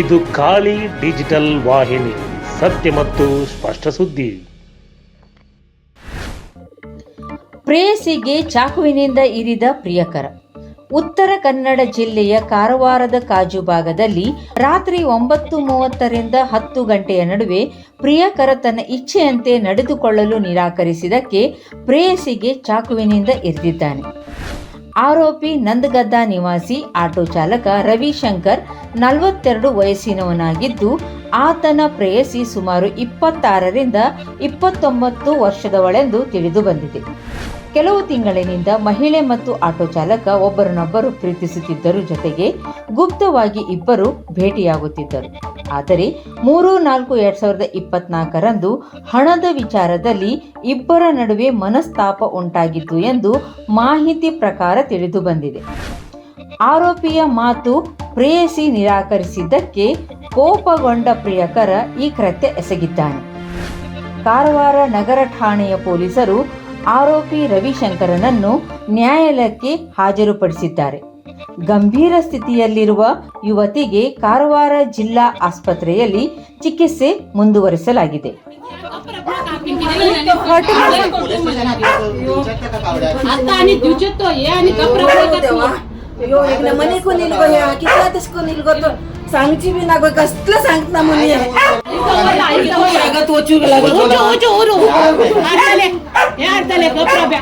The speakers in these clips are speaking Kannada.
ಇದು ಖಾಲಿ ಡಿಜಿಟಲ್ ವಾಹಿನಿ, ಸತ್ಯ ಮತ್ತು ಸ್ಪಷ್ಟ ಸುದ್ದಿ. ಪ್ರೇಯಸಿಗೆ ಚಾಕುವಿನಿಂದ ಇರಿದ ಪ್ರಿಯಕರ. ಉತ್ತರ ಕನ್ನಡ ಜಿಲ್ಲೆಯ ಕಾರವಾರದ ಕಾಜು ಭಾಗದಲ್ಲಿ ರಾತ್ರಿ ಒಂಬತ್ತು ಮೂವತ್ತರಿಂದ ಹತ್ತು ಗಂಟೆಯ ನಡುವೆ ಪ್ರಿಯಕರ ತನ್ನ ಇಚ್ಛೆಯಂತೆ ನಡೆದುಕೊಳ್ಳಲು ನಿರಾಕರಿಸಿದಕ್ಕೆ ಪ್ರೇಯಸಿಗೆ ಚಾಕುವಿನಿಂದ ಇರಿದಿದ್ದಾನೆ. ಆರೋಪಿ ನಂದಗದ್ದ ನಿವಾಸಿ, ಆಟೋ ಚಾಲಕ ರವಿಶಂಕರ್ ನಲವತ್ತೆರಡು ವಯಸ್ಸಿನವನಾಗಿದ್ದು, ಆತನ ಪ್ರೇಯಸಿ ಸುಮಾರು ಇಪ್ಪತ್ತಾರರಿಂದ ಇಪ್ಪತ್ತೊಂಬತ್ತು ವರ್ಷದವಳೆಂದು ತಿಳಿದು ಬಂದಿದೆ. ಕೆಲವು ತಿಂಗಳಿನಿಂದ ಮಹಿಳೆ ಮತ್ತು ಆಟೋ ಚಾಲಕ ಒಬ್ಬರನ್ನೊಬ್ಬರು ಪ್ರೀತಿಸುತ್ತಿದ್ದರು. ಜೊತೆಗೆ ಗುಪ್ತವಾಗಿ ಇಬ್ಬರು ಭೇಟಿಯಾಗುತ್ತಿದ್ದರು. ಆದರೆ ಮೂರು ನಾಲ್ಕು ಎರಡ್ ಸಾವಿರದ ಇಪ್ಪತ್ನಾಲ್ಕರಂದು ಹಣದ ವಿಚಾರದಲ್ಲಿ ಇಬ್ಬರ ನಡುವೆ ಮನಸ್ತಾಪ ಉಂಟಾಗಿತ್ತು ಎಂದು ಮಾಹಿತಿ ಪ್ರಕಾರ ತಿಳಿದು ಬಂದಿದೆ. ಆರೋಪಿಯ ಮಾತು ಪ್ರೇಯಸಿ ನಿರಾಕರಿಸಿದ್ದಕ್ಕೆ ಕೋಪಗೊಂಡ ಪ್ರಿಯಕರ ಈ ಕೃತ್ಯ ಎಸಗಿದ್ದಾನೆ. ಕಾರವಾರ ನಗರ ಠಾಣೆಯ ಪೊಲೀಸರು ಆರೋಪಿ ರವಿಶಂಕರನನ್ನು ನ್ಯಾಯಾಲಯಕ್ಕೆ ಹಾಜರುಪಡಿಸಿದ್ದಾರೆ. ಗಂಭೀರ ಸ್ಥಿತಿಯಲ್ಲಿರುವ ಯುವತಿಗೆ ಕಾರವಾರ ಜಿಲ್ಲಾ ಆಸ್ಪತ್ರೆಯಲ್ಲಿ ಚಿಕಿತ್ಸೆ ಮುಂದುವರಿಸಲಾಗಿದೆ आता आणि दिवचतो हे आणि कपडा देवा अयो एक ना मनी कोण इल गो ह्या कितला दिस कोण इल गो तो सांगची बी ना गो कसलं सांगत ना मनी सांगत वचू गेला गो उचो उचो उरू अर्धले हे अर्धले कपडा ब्या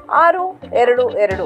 ಆರು ಎರಡು ಎರಡು.